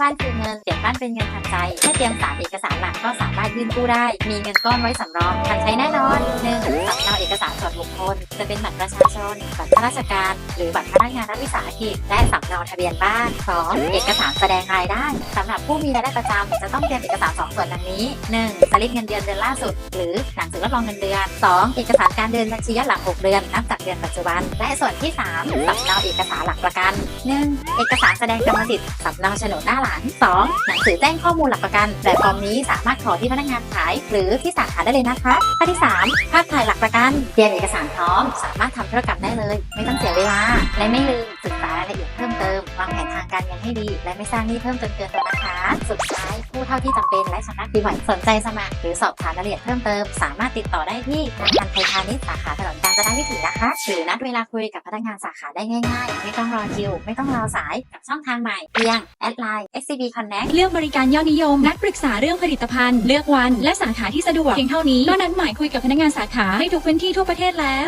บ้านคืนเงินเปลี่ยนบ้านเป็นเงินทันใจแค่เตรียมสามเอกสารหลักก็สามารถยื่นกู้ได้ มีเงินก้อนไว้สำรองทันใช้แน่นอนหนึ่งสำเนาเอกสารส่วนบุคคลจะเป็นบัตรประชาชนบัตรข้าราชการ หรือบัตรพนักงานรัฐวิสาหกิจและสำเนาทะเบียนบ้านสองเอกสารแสดงรายได้สำหรับผู้มีรายได้ประจำจะต้องเตรียมเอกสารสองส่วนดังนี้หนึ่งสลิปเงินเดือนเดือนล่าสุด หรือหนังสือรับรองเงินเดือนสองเอกสารการเดินบัญชีย้อนหลังหกเดือนนับจากเดือนปัจจุบัน และส่วนที่สามสำเนาเอกสารหลักประกัน หนึ่งเอกสารแสดงกรรมสิทธิ์สำเนาโฉนดหน้าหลังสองหนังสือแจ้งข้อมูลหลักประกัน แบบฟอร์มนี้สามารถขอที่พนักงานขาย หรือที่สาขาได้เลยนะคะข้อที่สามภาพถ่ายหลักประกันเตรียมเอกสารพร้อม สามารถทำธุรกรรมได้เลย ไม่ต้องเสียเวลา และไม่ลืมศึกษารายละเอียดเพิ่มเติม วางแผนทางการเงินให้ดี และไม่สร้างหนี้เพิ่มจนเกินตัวนะคะ สุดท้ายผู้เท่าที่จำเป็นและชำระปีใหม่สนใจสมัคร หรือสอบถามรายละเอียดเพิ่มเติม สามารถติดต่อได้ที่ธนาคารไทยพาณิชย์สาขาถนนกาญจนวิถีนะคะหรือนัดเวลาคุยกับพนักงานสาขาได้ง่ายๆ ไม่ต้องรอคิว ไม่ต้องรอสายกับช่องทางใหม่เพียงแอดไลน์ SCB Connect เลือกบริการยอดนิยมนัดปรึกษาเรื่องผลิตภัณฑ์ เลือกวัน และสาขาที่สะดวกเพียงเท่านี้ก็นัดหมายคุยกับพนักงานสาขาให้ทุกพื้นที่ทั่วประเทศแล้ว